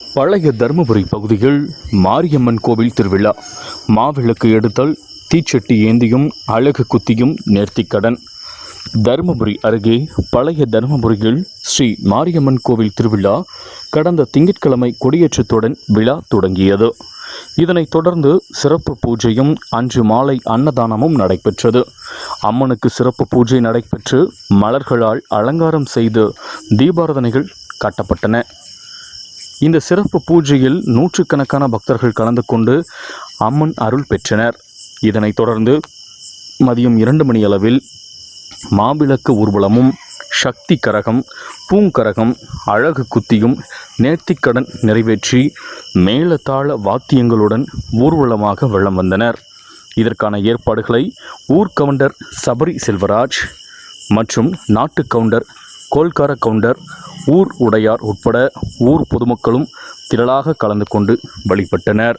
பழைய தருமபுரி பகுதியில் மாரியம்மன் கோவில் திருவிழா. மாவிளக்கு எடுத்தல் தீச்சட்டி ஏந்தியும் அழகு குத்தியும் நேர்த்திக்கடன் தருமபுரி அருகே பழைய தருமபுரியில் ஸ்ரீ மாரியம்மன் கோவில் திருவிழா கடந்த திங்கட்கிழமை கொடியேற்றத்துடன் விழா தொடங்கியது. இதனைத் தொடர்ந்து சிறப்பு பூஜையும் அன்று மாலை அன்னதானமும் நடைபெற்றது. அம்மனுக்கு சிறப்பு பூஜை நடைபெற்று மலர்களால் அலங்காரம் செய்து தீபாரதனைகள் காட்டப்பட்டன. இந்த சிறப்பு பூஜையில் நூற்றுக்கணக்கான பக்தர்கள் கலந்து கொண்டு அம்மன் அருள் பெற்றனர். இதனைத் தொடர்ந்து மதியம் இரண்டு மணி அளவில் மாவிளக்கு ஊர்வலமும் சக்தி கரகம் பூங்கரகம் அழகு குத்தியும் நேர்த்திக்கடன் நிறைவேற்றி மேளதாள வாத்தியங்களுடன் ஊர்வலமாக வெள்ளம் வந்தனர். இதற்கான ஏற்பாடுகளை ஊர்கவுண்டர் சபரி செல்வராஜ் மற்றும் நாட்டு கவுண்டர் கோல்கார கவுண்டர் ஊர் உடையார் உட்பட ஊர் பொதுமக்களும் திரளாக கலந்து கொண்டு வழிபட்டனர்.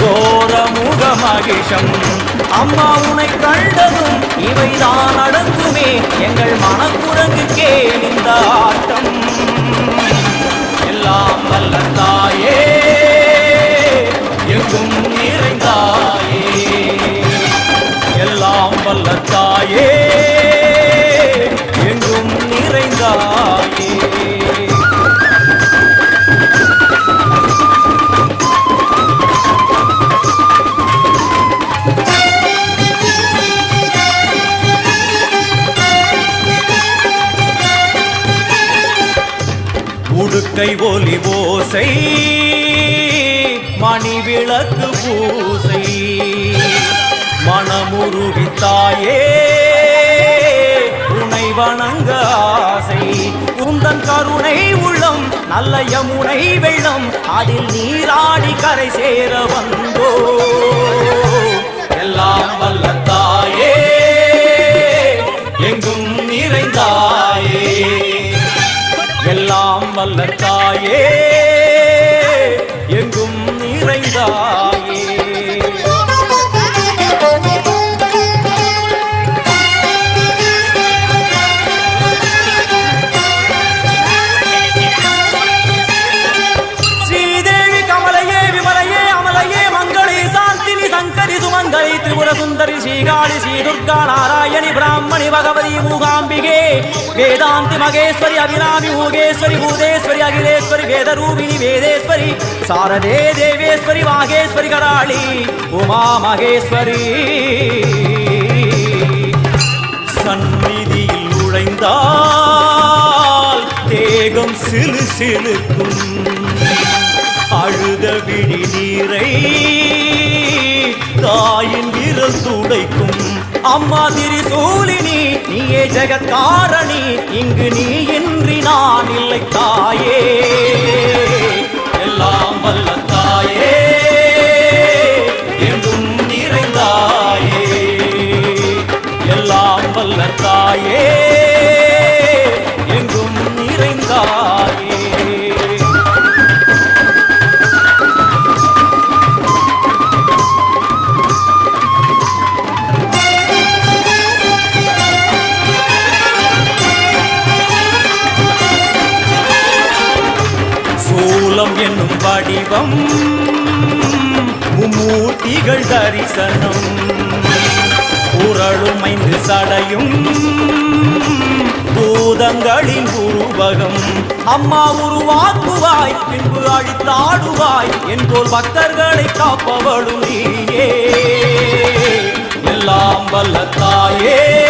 கோரமுக மகிஷம் அம்மா உனை கண்டதும் இவைதான் நடக்குமே எங்கள் மனக்குரங்குக்கே இந்த ஆட்டம். எல்லாம் வல்ல தாயே எங்கும் உடுக்கை ஒலி ஓசை மணி விளக்கு பூசை மனமுருவித்தாயே உனை வணங்க ஆசை. உந்தன் கருணை உள்ளம் நல்ல யமுனை வெள்ளம் அதில் நீராடி கரை சேர வந்தோ தாயே எங்கும் நிறைந்தாயே ஸ்ரீதேவி கமலையே விமலையே அமலையே மங்களே சாந்தினி சங்கரி சுமங்கலி திரிபுர சுந்தரி ஸ்ரீகாளி ஸ்ரீ துர்கா நாராயணி பிராமணி பகவதி மூகாம்பிகே வேதாந்தி மகேஸ்வரி அபிராமி ஊகேஸ்வரி பூதேஸ்வரி அகிலேஸ்வரி வேதரூபிணி வேதேஸ்வரி சாரதே தேவேஸ்வரி மாகேஸ்வரி கராளி உமா மகேஸ்வரி. சந்நிதியில் நுழைந்தால் தேகம் சிறு சிலுக்கும் அழுத விழி நீரை தாயின் விரல் துடைக்கும் அம்மா திரிசூலினி நீயே ஜெகத்காரணி இங்கு நீ இன்றி நான் இல்லை தாயே. எல்லாம் வல்ல தாயே என்றும் நிறைந்தாயே. எல்லாம் வல்ல தாயே. மூலம் என்னும் வடிவம். மூர்த்திகள் தரிசனம். உரளும் ஐந்து சடையும். பூதங்களின் உருவகம். அம்மா உருவாக்குவாய் பின்பு அழித்தாடுவாய் என்போல் பக்தர்களை காப்பவளும் நீயே. எல்லாம் வல்ல தாயே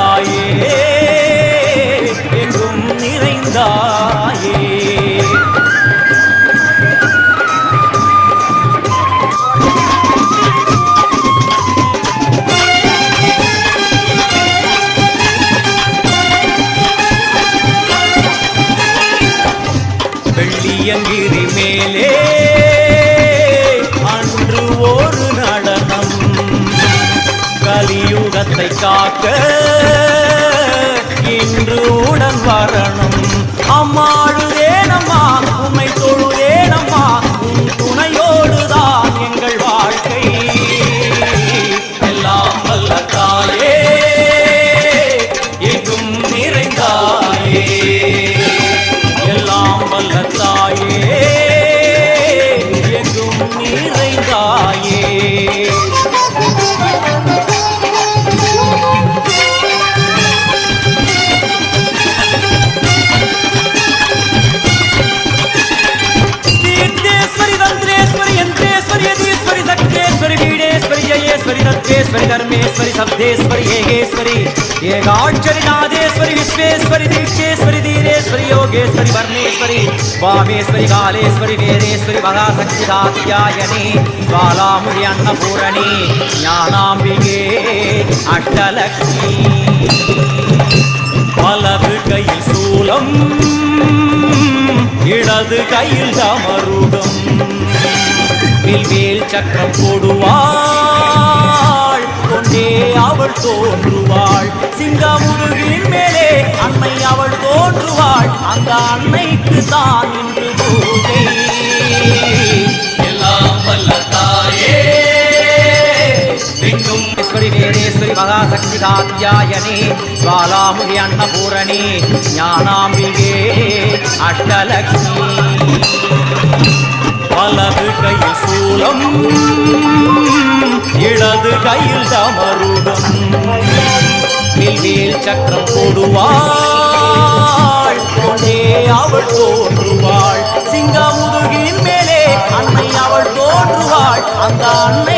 ஐயங்கிரி மேலே. அன்று ஒரு நடனம் கலியுகத்தை காக்க இன்று உடன் வரணும். அம்மாழுதேனம்மா உம்மை தோ தர்மேஸ்வரி சப்தேஸ்வரி ஏகேஸ்வரி. ஏகாட்சரி நாதேஸ்வரி விஸ்வேஸ்வரி தீட்சேஸ்வரி தீரேஸ்வரி யோகேஸ்வரி வர்ணேஸ்வரி வாமேஸ்வரி காலேஸ்வரி வேதேஸ்வரி மகாசக்தி தாத்தியாயணி பாலாமுடி அன்னபூரணி ஞானாம்பிகே அஷ்டலக்ஷ்மி வலது கையில் சூலம் இடது கையில் தமருகம் வில்வேல் சக்கரம் போடுவாள் முன்னே அவள் தோன்றுவாள். சிங்கமுருகின் மேலே அன்னை அவள் தோன்றுவாள். அந்த அன்னைக்கு தான் இன்று பூஜை எல்லாம் வல்ல தாயே. வேதேஸ்வரி மகாசக்தி தாத்தியாயனே ஜுவாலாமுகி அன்னபூரணி ஞானாம்பிகே அஷ்டலக்ஷ்மி. வலது கையில் சூலம் இடது கையில் தமருடம். வேல் சக்கரம் போடுவாள் கொண்டே அவள் தோன்றுவாள். சிங்கமுதுகின் மேலே அன்னை அவள் தோன்றுவாள். அந்த அன்னை